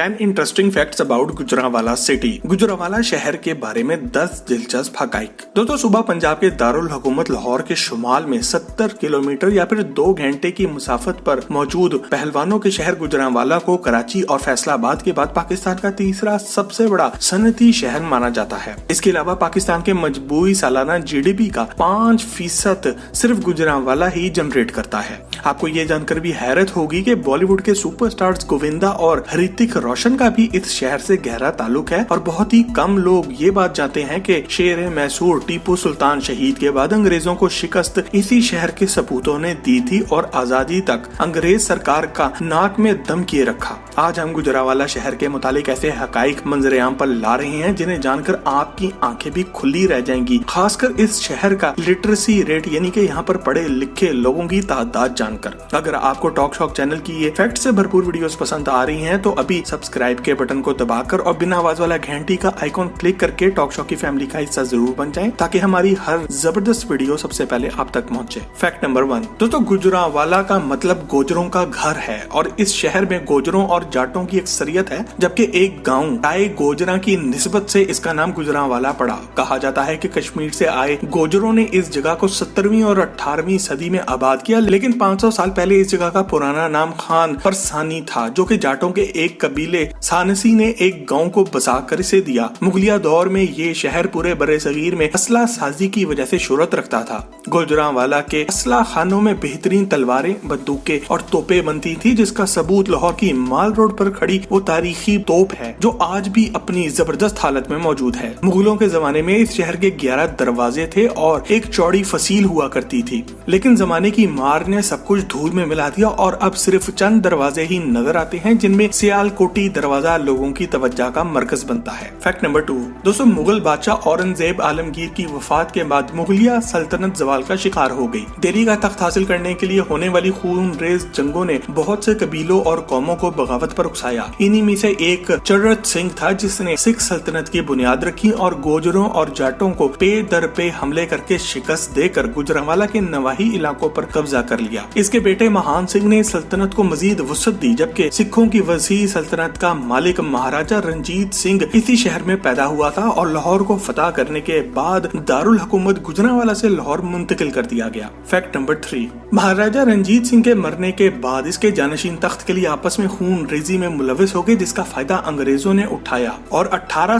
Ten interesting facts about Gujranwala city Gujranwala शहर के बारे में 10 दिलचस्प हकाइक। दोस्तों, सुबह पंजाब के दारुल हुकूमत लाहौर के शुमाल में 70 किलोमीटर या फिर दो घंटे की मुसाफत पर मौजूद पहलवानों के शहर गुजरावाला को कराची और फैसलाबाद के बाद पाकिस्तान का तीसरा सबसे बड़ा सनती शहर माना जाता है। इसके अलावा पाकिस्तान के मजबूरी सालाना जीडीपी का पाँच फ़ीसद सिर्फ़ गुजरावाला ही जनरेट करता है। आपको ये जानकर भी हैरत होगी की बॉलीवुड के सुपरस्टार्स गोविंदा और ऋतिक रोशन का भी इस शहर से गहरा ताल्लुक है और बहुत ही कम लोग ये बात जानते हैं कि शेर मैसूर टीपू सुल्तान शहीद के बाद अंग्रेज़ों को शिकस्त इसी शहर के सपूतों ने दी थी और आज़ादी तक अंग्रेज़ सरकार का नाक में दम किए रखा। आज हम गुजरावाला शहर के मुतालिक ऐसे हकाइक मंजरेआम पर ला रहे हैं जिन्हें जानकर आपकी आँखें भी खुली रह जाएँगी। खासकर इस शहर का लिटरेसी रेट यानी कि यहाँ पर पढ़े लिखे लोगों की तादाद जानकर। अगर आपको टॉक शॉक चैनल की ये फैक्ट से भरपूर वीडियोस पसंद आ रही हैं तो अभी सब्सक्राइब के बटन को दबाकर और बिना आवाज़ वाला घंटी का आइकॉन क्लिक करके टॉक शॉ की फैमिली का हिस्सा ज़रूर बन जाए, ताकि हमारी हर ज़बरदस्त वीडियो सबसे पहले आप तक पहुँचे। फैक्ट नंबर वन, दोस्तों, गुजरावाला का मतलब गोजरों का घर है, और इस शहर में गोजरों और जाटों की अक्सरियत है, जबकि एक गाँव, टाई गोजरा की नस्बत से इसका नाम गुजरावाला पड़ा। कहा जाता है की कश्मीर से आए गोजरों ने इस जगह को सत्तरवीं और अठारहवीं सदी में आबाद किया, लेकिन 500 साल पहले इस जगह का पुराना नाम खान परसानी था, जो कि जाटों के एक कबीले सानसी ने एक गाँव को बसा कर इसे दिया। मुगलिया दौर में ये शहर पूरे बड़े सगीर में असला साजी की वजह से शोहरत रखता था। गुजरावाला के असला खानों में बेहतरीन तलवारें, बंदूकें और तोपे बनती थी, जिसका सबूत लाहौर की माल रोड पर खड़ी वो तारीखी तोप है, जो आज भी अपनी ज़बरदस्त हालत में मौजूद है। मुगलों के जमाने में इस शहर के ग्यारह दरवाजे थे और एक चौड़ी फसील हुआ करती थी। लेकिन जमाने की मार ने सब कुछ धूल में मिला दिया और अब सिर्फ़ चंद दरवाजे ही नज़र आते हैं, जिनमें सियालकोटी दरवाज़ा लोगों की तवज्जा का मरकज बनता है। फैक्ट नंबर टू दोस्तों, मुगल बादशाह औरंगज़ेब आलमगीर की वफात के बाद मुगलिया सल्तनत जवाल का शिकार हो गई। दिल्ली का तख्त हासिल करने के लिए होने वाली खून रेज जंगों ने बहुत से कबीलों और कौमों को बगावत पर उकसाया। इन्हीं में से एक चरत सिंह था जिसने सिख सल्तनत की बुनियाद रखी और गोजरों और जाटों को पे दर पे हमले करके शिकस्त देकर गुजरावाला के नवाही इलाकों पर कब्जा कर लिया। इसके बेटे महान सिंह ने सल्तनत को मजीद वसत दी, जबकि सिखों की वसी सल्तनत का मालिक महाराजा रंजीत सिंह इसी शहर में पैदा हुआ था और लाहौर को फतह करने के बाद दारुल हुकूमत गुजरावाला से लाहौर मुंतकिल कर दिया गया। Fact number three. Maharaja Ranjit Singh के मरने के बाद इसके जानशीन तख्त के लिए आपस में खून रेजी में मुलविस हो गए जिसका फ़ायदा अंग्रेज़ों ने उठाया और अठारह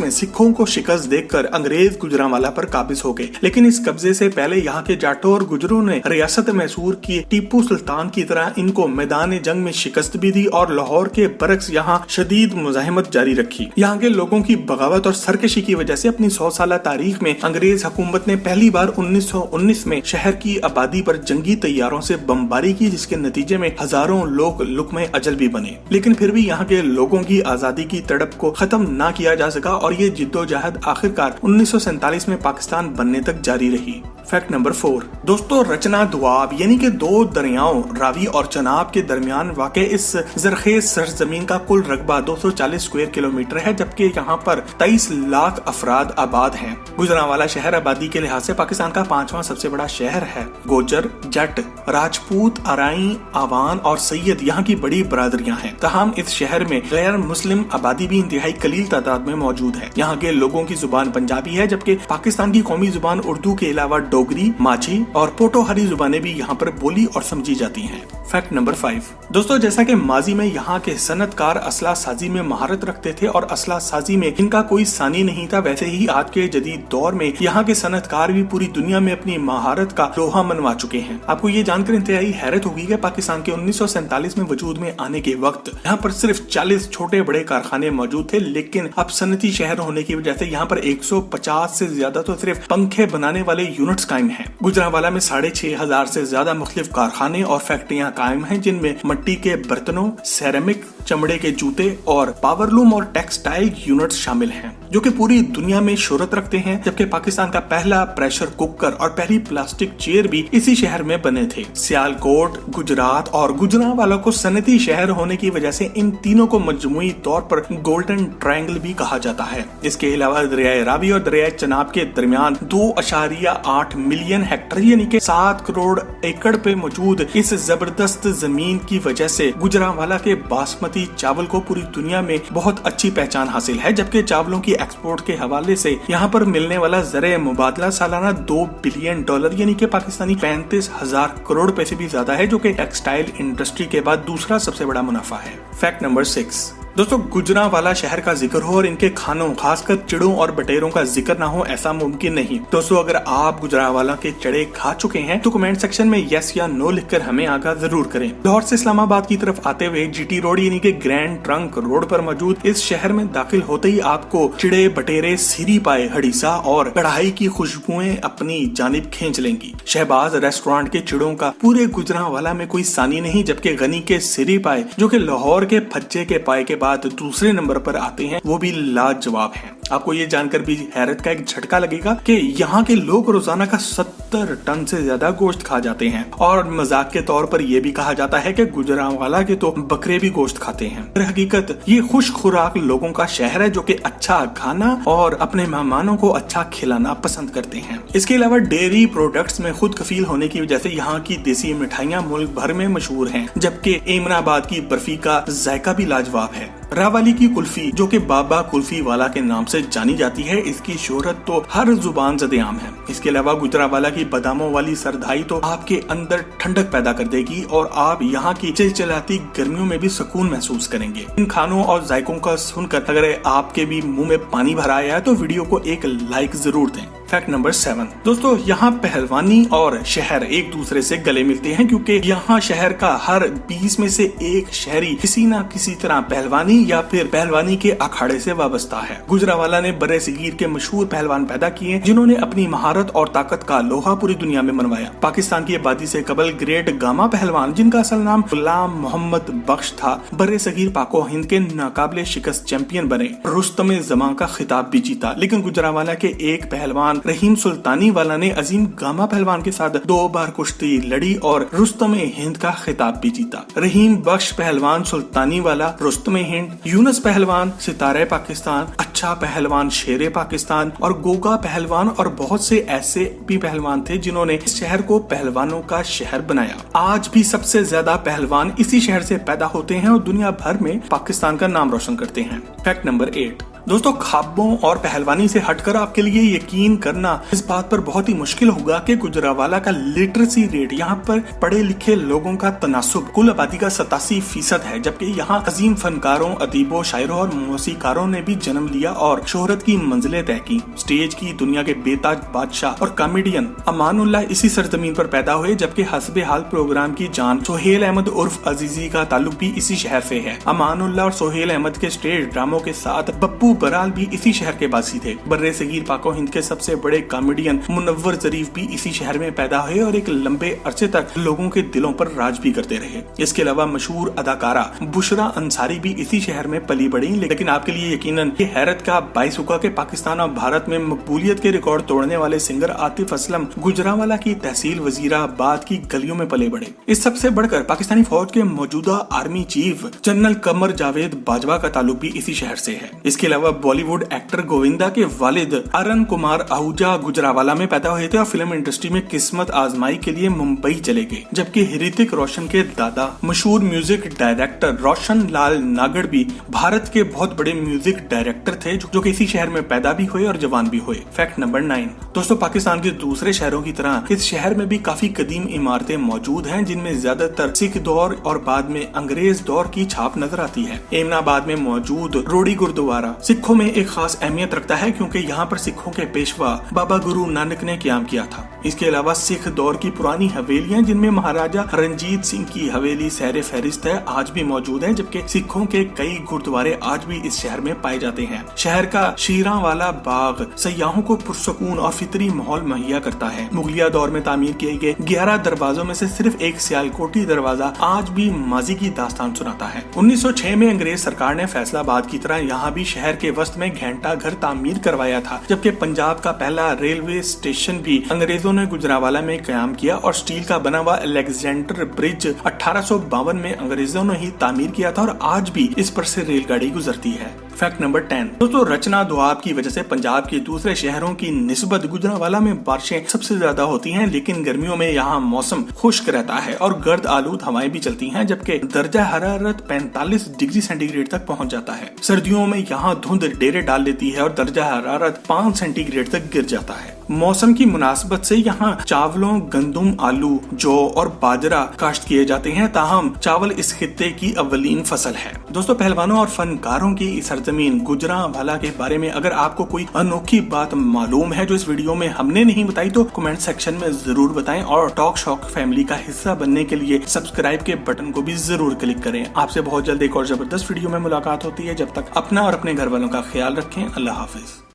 में सिखों को शिकस्त देकर अंग्रेज़ गुजरावाला पर काबिज हो गए। लेकिन इस कब्जे से पहले यहाँ के जाटो और गुजरों ने रियासत मैसूर की टीपू सुल्तान की तरह इनको मैदान जंग में शिकस्त भी दी और लाहौर के बरक्स यहाँ शदीद मुजाहिमत जारी रखी। यहाँ के लोगों की बगावत और सरकशी की वजह से अपनी सौ साल तारीख में अंग्रेज़ हुकूमत ने पहली बार 1919 में शहर की आबादी पर जंगी तैयारों से बमबारी की, जिसके नतीजे में हज़ारों लोग लुकमे अजल भी बने। लेकिन फिर भी यहाँ के लोगों की आज़ादी की तड़प को खत्म न किया जा सका और ये जिद्दोजहद आखिरकार उन्नीस में पाकिस्तान बनने तक जारी रही। फैक्ट नंबर फोर दोस्तों, रचना दुआब, यानी कि दो दरियाओं, रावी और चनाब के दरमियान वाक़ इस जरखेज सरजमीन का कुल रकबा 240 स्क्वायर किलोमीटर है, जबकि यहाँ पर 23 लाख अफराद आबाद हैं। गुजरावाला शहर आबादी के लिहाज से पाकिस्तान का पांचवा सबसे बड़ा शहर है। गोजर, जट, राजपूत, अराई, आवान और सैयद यहाँ की बड़ी बरादरियाँ हैं। तहम इस शहर में गैर मुस्लिम आबादी भी इंतहाई कलील तादाद में मौजूद है। यहाँ के लोगों की ज़ुबान पंजाबी है, जबकि पाकिस्तान की कौमी ज़ुबान उर्दू के अलावा डोगरी माझी और पोटोहरी जुबानें भी यहाँ पर बोली और समझी जाती हैं। फैक्ट नंबर फाइव दोस्तों, जैसा कि माजी में यहाँ के सनतकार असला साजी में महारत रखते थे और असला साजी में इनका कोई सानी नहीं था, वैसे ही आज के जदीद दौर में यहाँ के सनतकार भी पूरी दुनिया में अपनी महारत का लोहा मनवा चुके हैं। आपको ये जानकर इंतहाई हैरत होगी कि पाकिस्तान के उन्नीस सौ सैंतालीस में वजूद में आने के वक्त यहाँ पर सिर्फ़ चालीस छोटे बड़े कारखाने मौजूद थे, लेकिन अब सनती शहर होने की वजह से यहाँ पर 150 से ज़्यादा तो सिर्फ़ पंखे बनाने वाले यूनिट्स कायम है। गुजरावाला में साढ़े छह हज़ार से ज़्यादा मुख्तलिफ़ कारखाने और फैक्ट्रियाँ कायम है, जिनमें मट्टी के बर्तनों सेरेमिक चमड़े के जूते और पावरलूम और टेक्सटाइल यूनिट्स शामिल हैं, जो कि पूरी दुनिया में शोहरत रखते हैं, जबकि पाकिस्तान का पहला प्रेशर कुकर और पहली प्लास्टिक चेयर भी इसी शहर में बने थे। सियालकोट, गुजरात और गुजरावाला को सनती शहर होने की वजह से इन तीनों को मजमुई तौर पर गोल्डन ट्रायंगल भी कहा जाता है। इसके अलावा दरियाए रावी और दरियाए चनाब के दरमियान दो अशारिया आठ मिलियन हेक्टर यानी कि सात करोड़ एकड़ पे मौजूद इस ज़बरदस्त ज़मीन की वजह से गुजरावाला के बासमती बासमती चावल को पूरी दुनिया में बहुत अच्छी पहचान हासिल है, जबकि चावलों की एक्सपोर्ट के हवाले से यहाँ पर मिलने वाला जर मुबादला सालाना दो बिलियन डॉलर यानी कि पाकिस्तानी पैंतीस हज़ार करोड़ पैसे भी ज़्यादा है, जो कि टेक्सटाइल इंडस्ट्री के बाद दूसरा सबसे बड़ा मुनाफा है। फैक्ट नंबर सिक्स दोस्तों गुजरा वाला शहर का ज़िक्र हो और इनके खानों, खासकर चिड़ों और बटेरों का ज़िक्र ना हो, ऐसा मुमकिन नहीं। दोस्तों, अगर आप गुजरा वाला के चढ़े खा चुके हैं तो कमेंट सेक्शन में यस या नो लिखकर हमें आगा ज़रूर करें। लाहौर से इस्लामाबाद की तरफ़ आते हुए जीटी रोड यानी के ग्रैंड ट्रंक रोड पर मौजूद इस शहर में दाखिल होते ही आपको चिड़े, बटेरे, सीरी पाए, हड़ीसा और कढ़ाई की खुशबुएँ अपनी जानब खींच लेंगी। शहबाज रेस्टोरेंट के चिड़ों का पूरे गुजरा वाला में कोई सानी नहीं, जबकि गनी के सिरी पाए, जो कि लाहौर के फज्जे के पाए के बाद दूसरे नंबर पर आते हैं वो भी लाजवाब हैं। आपको ये जानकर भी हैरत का एक झटका लगेगा कि यहाँ के लोग रोज़ाना का सत्तर टन से ज़्यादा गोश्त खा जाते हैं। और मज़ाक के तौर पर यह भी कहा जाता है कि गुजरावाला के तो बकरे भी गोश्त खाते हैं। हकीकत, ये खुश खुराक लोगों का शहर है जो कि अच्छा खाना और अपने मेहमानों को अच्छा खिलाना पसंद करते हैं। इसके अलावा डेयरी प्रोडक्ट्स में खुद कफील होने की वजह से यहाँ की देसी मिठाइयाँ मुल्क भर में मशहूर हैं, जबकि इमराबाद की बर्फ़ी का जायका भी लाजवाब है। रावाली की कुल्फी, जो कि बाबा कुल्फी वाला के नाम से जानी जाती है, इसकी शोहरत तो हर ज़ुबान जदेआम है। इसके अलावा गुजरावाला की बादामों वाली सरदाई तो आपके अंदर ठंडक पैदा कर देगी और आप यहाँ की चिलचिलाती गर्मियों में भी सुकून महसूस करेंगे। इन खानों और जायकों का सुनकर अगर आपके भी मुँह में पानी भरा आया है तो वीडियो को एक लाइक ज़रूर दें। फैक्ट नंबर सेवन दोस्तों, यहाँ पहलवानी और शहर एक दूसरे से गले मिलते हैं क्योंकि यहाँ शहर का हर बीस में से एक शहरी किसी न किसी तरह पहलवानी या फिर पहलवानी के अखाड़े से वाबस्ता है। गुजरावाला ने बड़े सगीर के मशहूर पहलवान पैदा किए जिन्होंने अपनी महारत और ताकत का लोहा पूरी दुनिया में मनवाया। पाकिस्तान की आबादी से कबल ग्रेट गामा पहलवान, जिनका असल नाम गुलाम मोहम्मद बख्श था, बड़े सगीर पाको हिंद के नाकाबले शिकस्त चैंपियन बने। रुस्तम जमा का खिताब भी जीता। लेकिन गुजरावाला के एक पहलवान पहलवान रहीम सुल्तानी वाला ने अजीम गामा पहलवान के साथ दो बार कुश्ती लड़ी और रुस्तम हिंद का खिताब भी जीता। रहीम बख्श पहलवान सुल्तानी वाला, रुस्तम हिंद, यूनस पहलवान, सितारे पाकिस्तान अच्छा पहलवान शेर पाकिस्तान और गोगा पहलवान और बहुत से ऐसे भी पहलवान थे जिन्होंने इस शहर को पहलवानों का शहर बनाया। आज भी सबसे ज़्यादा पहलवान इसी शहर से पैदा होते हैं और दुनिया भर में पाकिस्तान का नाम रोशन करते हैं। Fact number eight. दोस्तों, खाबों और पहलवानी से हटकर आपके लिए यकीन करना इस बात पर बहुत ही मुश्किल होगा कि गुजरावाला का लिटरेसी रेट यहाँ पर पढ़े लिखे लोगों का तनासुब, कुल आबादी का सतासी फ़ीसद है, जबकि यहाँ अजीम फनकारों, अदीबों, शायरों और मौसीकारों ने भी जन्म लिया और शोहरत की मंजिलें तय की। स्टेज की दुनिया के बेताज बादशाह और कॉमेडियन अमानुल्लाह इसी सरजमीन पर पैदा हुए, जबकि हसबे हाल प्रोग्राम की जान सोहेल अहमद उर्फ़ अजीजी का ताल्लुक भी इसी शहर से है। अमानुल्लाह और सोहेल अहमद के स्टेज ड्रामों के साथ बप्पू बराल भी इसी शहर के बासी थे। बर्रे सगीर पाको हिंद के सबसे बड़े कॉमेडियन मुनव्वर जरीफ भी इसी शहर में पैदा हुए और एक लंबे अरसे तक लोगों के दिलों पर राज भी करते रहे। इसके अलावा मशहूर अदाकारा बुशरा अंसारी भी इसी शहर में पली बढ़ी लेकिन आपके लिए यकीनन ये हैरत का बाइस हुआ के पाकिस्तान और भारत में मकबूलियत के रिकॉर्ड तोड़ने वाले सिंगर आतिफ असलम गुजरावाला की तहसील वजीराबाद की गलियों में पले बड़े। इस सबसे बढ़कर पाकिस्तानी फौज के मौजूदा army chief general Qamar Javed Bajwa का ताल्लुक भी इसी शहर से है। इसके अलावा बॉलीवुड एक्टर गोविंदा के वालिद अरन कुमार आहूजा गुजरावाला में पैदा हुए थे और फ़िल्म इंडस्ट्री में किस्मत आजमाई के लिए मुंबई चले गए, जबकि हृतिक रोशन के दादा, मशहूर म्यूज़िक डायरेक्टर रोशन लाल नागड़ भी भारत के बहुत बड़े म्यूज़िक डायरेक्टर थे, जो कि इसी शहर में पैदा भी हुए और जवान भी हुए। फैक्ट नंबर नाइन दोस्तों, पाकिस्तान के दूसरे शहरों की तरह, इस शहर में भी काफ़ी कदीम इमारतें मौजूद हैं, जिनमें ज़्यादातर सिख दौर और बाद में अंग्रेज़ दौर की छाप नज़र आती है। एमनाबाद में मौजूद रोडी गुरुद्वारा सिखों में एक खास अहमियत रखता है क्योंकि यहाँ पर सिखों के पेशवा बाबा गुरु नानक ने क्याम किया था। इसके अलावा सिख दौर की पुरानी हवेलियाँ, जिनमें महाराजा रंजीत सिंह की हवेली सैर फहरिस्त है, आज भी मौजूद है, जबकि सिखों के कई गुरुद्वारे आज भी इस शहर में पाए जाते हैं। शहर का शीरा वाला बाग सयाहों को पुरसकून और फितरी माहौल मुहैया करता है। मुगलिया दौर में तामीर किए गए ग्यारह दरवाजों में से सिर्फ़ एक सियालकोटी दरवाज़ा आज भी माजी की दास्तान सुनाता है। 1906 में अंग्रेज़ सरकार ने फैसलाबाद की तरह यहाँ भी शहर के वस्त में घंटा घर तामीर करवाया था, जबकि पंजाब का पहला रेलवे स्टेशन भी अंग्रेज़ों ने गुजरावाला में क्याम किया और स्टील का बना हुआ अलेक्जेंडर ब्रिज अठारह सौ बावन में अंग्रेज़ों ने ही तामीर किया था और आज भी इस पर से रेलगाड़ी गुजरती है। Fact number ten. दोस्तों, रचना दुआब की वजह से पंजाब के दूसरे शहरों की निस्बत गुजरावाला में बारिशें सबसे ज़्यादा होती हैं, लेकिन गर्मियों में यहाँ मौसम खुश्क रहता है और गर्द आलूद हवाएँ भी चलती हैं, जबकि दर्जा हरारत 45 डिग्री सेंटीग्रेड तक पहुँच जाता है। सर्दियों में यहाँ धुंध डेरे डाल लेती है और दर्जा हरारत पाँच सेंटीग्रेड तक गिर जाता है। मौसम की मुनासिबत से यहाँ चावलों, गंदुम, आलू, जौ और बाजरा काश्त किए जाते हैं। ताहम, चावल इस खत्ते की अवलीन फ़सल है। दोस्तों, पहलवानों और फनकारों की सरजमीन गुजरा भला के बारे में अगर आपको कोई अनोखी बात मालूम है जो इस वीडियो में हमने नहीं बताई तो कमेंट सेक्शन में ज़रूर बताएँ और टॉक शॉक फैमिली का हिस्सा बनने के लिए सब्सक्राइब के बटन को भी ज़रूर क्लिक करें। आपसे बहुत जल्द एक और ज़बरदस्त वीडियो में मुलाकात होती है। जब तक अपना और अपने घर वालों का ख्याल रखें। अल्लाह हाफिज।